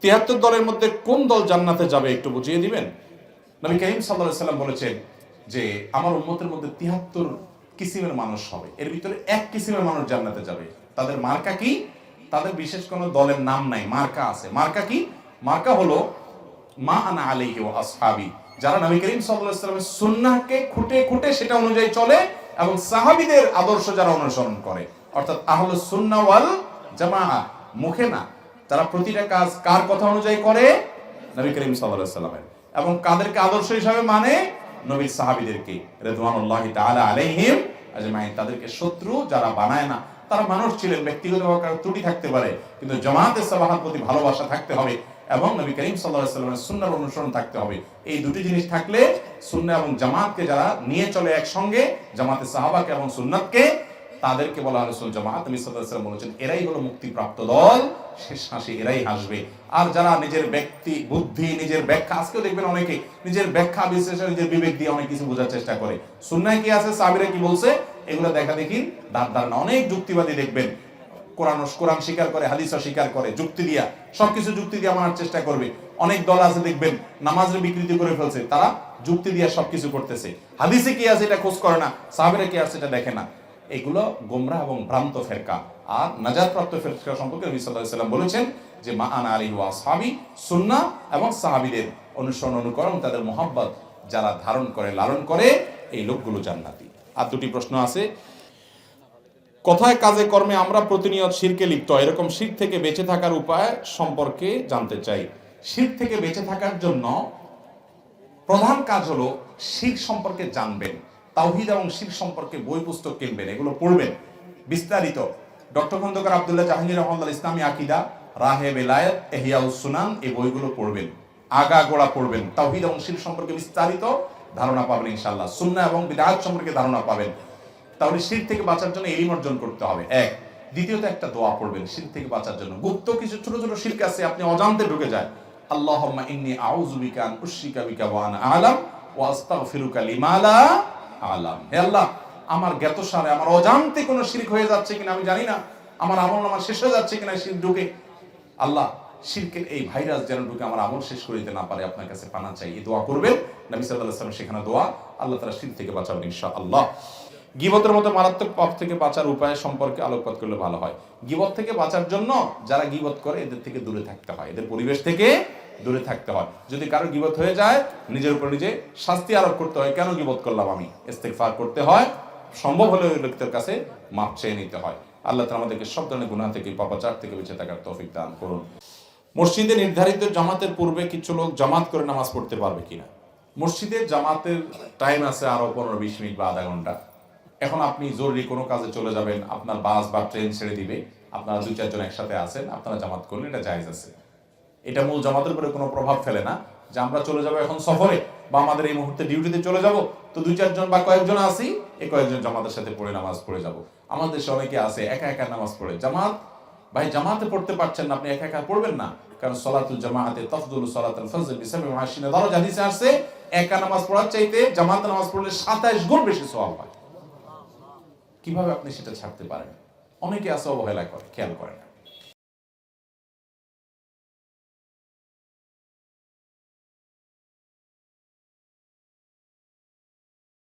তিয়াত্তর দলের মধ্যে কোন দল জান্নাতে যাবে একটু বুঝিয়ে দিবেন? নবী করিম সাল্লাহ সাল্লাম বলেছেন যে, আমার উম্মতের মধ্যে তিয়াত্তর কিসিমের মানুষ হবে। এর ভিতরে এক কিসিমের মানুষ জান্নাতে যাবে। তাদের মার্কা কি? তাদের বিশেষ কোনো দলের নাম নাই। মার্কা আছে। মার্কা কি? মার্কা হলো মা আনা আলাইহি ওয়া আসহাবি। যারা নবী করিম ওয়াসাল্লামের সুন্নাহকে খুঁটে খুঁটে সেটা অনুযায়ী চলে এবং সাহাবিদের আদর্শ যারা অনুসরণ করে। অর্থাৎ আহলুস সুন্নাহ ওয়াল জামাআহ। মুখে না তারা প্রতিটা কাজ কার কথা অনুযায়ী করে? নবী করিম আলাইহি এবং কাদেরকে আদর্শ হিসাবে মানে? নবীর সাহাবীদেরকে, রেদওয়ানুল্লাহি তাদেরকে শত্রু যারা বানায় না, তারা মানুষ ছিলেন, ব্যক্তিগত ত্রুটি থাকতে পারে, কিন্তু জামাতের সাবাহার প্রতি ভালোবাসা থাকতে হবে এবং নবী করিম সাল্লামের সুন্নাহর অনুসরণ থাকতে হবে। এই দুটি জিনিস থাকলে সুন্নাহ এবং জামাতকে যারা নিয়ে চলে একসঙ্গে জামাতের সাহাবাকে এবং সুন্নাতকে তাদেরকে বলা সুল জামাত নবী সাল্লাম বলেছেন, এরাই হলো মুক্তিপ্রাপ্ত দল। শেষ হাসি এরাই হাসবে। আর যারা নিজের ব্যক্তি, বুদ্ধি, নিজের ব্যাখ্যা, আজকেও দেখবেন অনেকে নিজের ব্যাখ্যা, বিশ্লেষণ, নিজের বিবেক দিয়ে অনেক কিছু বোঝার চেষ্টা করে। সুন্নায় কি আছে? সাবিরা কি বলছে? এগুলো দেখা দেখি, দাঁত ধারণা, অনেক যুক্তিবাদী দেখবেন। কোরআন কোরআন স্বীকার করে হাদিস স্বীকার করে, যুক্তি দিয়া, সবকিছু যুক্তি দিয়ে মানার চেষ্টা করবে। অনেক দল আছে দেখবেন, নামাজের বিকৃতি করে ফেলছে, তারা যুক্তি দিয়ে সবকিছু করতেছে। হাদিসে কি আছে এটা খোঁজ করে না সাহাবিরা কি আছে এটা দেখে না। এগুলো গোমরা এবং ভ্রান্ত ফেরকা। আর নাজাত প্রাপ্ত ফেরকা সম্পর্কে নবী বলেছেন যে, মা আনা আলী ওয়া সাহাবি সুন্না এবং সাহাবীদের অনুসরণ অনুকরণ তাদের মোহাব্বত যারা ধারণ করে, লালন করে, এই লোকগুলো জান্নাতি। আর দুটি প্রশ্ন আছে। কথায় কাজে কর্মে আমরা প্রতিনিয়ত শিরকে লিপ্ত। এরকম শির থেকে বেঁচে থাকার উপায় সম্পর্কে জানতে চাই। শির থেকে বেঁচে থাকার জন্য প্রধান কাজ হলো শির সম্পর্কে জানবেন। তাওহিদ এবং শির সম্পর্কে বই, পুস্তক কিনবেন, এগুলো পড়বেন। বিস্তারিত, ডক্টর খন্দকার আব্দুল্লাহ জাহাঙ্গীর রহমান ইসলামী আকিদা, রাহে বেলায়েত, এহিয়াউস সুনান, এই বইগুলো পড়বেন। আগা গোড়া পড়বেন। তাওহিদ এবং শির সম্পর্কে বিস্তারিত ধারণা পাবেন ইনশাআল্লাহ। সুন্নাহ এবং বিদাত সম্পর্কে ধারণা পাবেন। তাহলে শির থেকে বাঁচার জন্য এলিম অর্জন করতে হবে। এক। দ্বিতীয়ত একটা দোয়া পড়বেন, শির থেকে বাঁচার জন্য। গুপ্ত কিছু ছোট ছোট শিরক আছে, আপনি অজান্তে ঢুকে যায়। আল্লাহুম্মা ইন্নী বিকা আন বিকা ওয়া আনা আলাম ওয়া আস্তাগফিরুকা লিমা লা আলাম। হে আল্লাহ, আমার জ্ঞাত সারে আমার অজান্তে কোনো শিরক হয়ে যাচ্ছে কিনা আমি জানি না। আমার আমল আমার শেষ হয়ে যাচ্ছে কিনা শির ঢুকে। আল্লাহ, শিরকের এই ভাইরাস যেন ঢুকে আমার আমল শেষ করে দিতে না পারে, আপনার কাছে পানা চাই। এই দোয়া করবেন। নবী আলাইহি সেখানে দোয়া, আল্লাহ তারা শির থেকে বাঁচাবেন ইনশাআল্লাহ। গিবতের মতো মারাত্মক পাপ থেকে বাঁচার উপায় সম্পর্কে আলোকপাত করলে ভালো হয়। গিবত থেকে বাঁচার জন্য যারা গিবত করে, এদের থেকে দূরে থাকতে হয়। এদের পরিবেশ থেকে দূরে থাকতে হয়। যদি কারও গিবত হয়ে যায়, নিজের উপর নিজে শাস্তি আরোপ করতে হয়, কেন গিবত করলাম আমি? ইস্তেগফার করতে হয়, সম্ভব হলে ওই ব্যক্তির কাছে মাপ চেয়ে নিতে হয়। আল্লাহ তাআলা আমাদেরকে সব ধরনের গুনাহ থেকে, পাপাচার থেকে বেঁচে থাকার তৌফিক দান করুন। মসজিদে নির্ধারিত জামাতের পূর্বে কিছু লোক জামাত করে নামাজ পড়তে পারবে কিনা? মসজিদের জামাতের টাইম আছে আরও পনেরো বিশ মিনিট বা আধা ঘণ্টা। এখন আপনি জরুরি কোনো কাজে চলে যাবেন, আপনার বাস বা ট্রেন ছেড়ে দিবে, আপনারা দুই চারজন একসাথে আছেন, আপনারা জামাত করলে এটা জায়েজ আছে। এটা মূল জামাতের উপরে কোনো প্রভাব ফেলে না যে আমরা চলে যাব এখন সফরে বা আমাদের এই মুহূর্তে ডিউটিতে চলে যাব, তো দুই চারজন বা কয়েকজন আসি এ কয়েকজন জামাতের সাথে পড়ে নামাজ পড়ে যাব। আমাদের দেশে অনেকে আছে, একা একা নামাজ পড়ে। জামাত, ভাই, জামাতে পড়তে পারছেন না, আপনি একা একা পড়বেন না। কারণ সলাতুল জামাতে তফদুল সলাতুল ফজল বিসাবি মাসিনে ধরো হাদিসে আসছে, একা নামাজ পড়ার চাইতে জামাতে নামাজ পড়লে 27 গুণ বেশি সওয়াব হয়। কীভাবে আপনি সেটা ছাড়তে পারেন? অনেকে আছে অবহেলা করে, খেয়াল করেন না।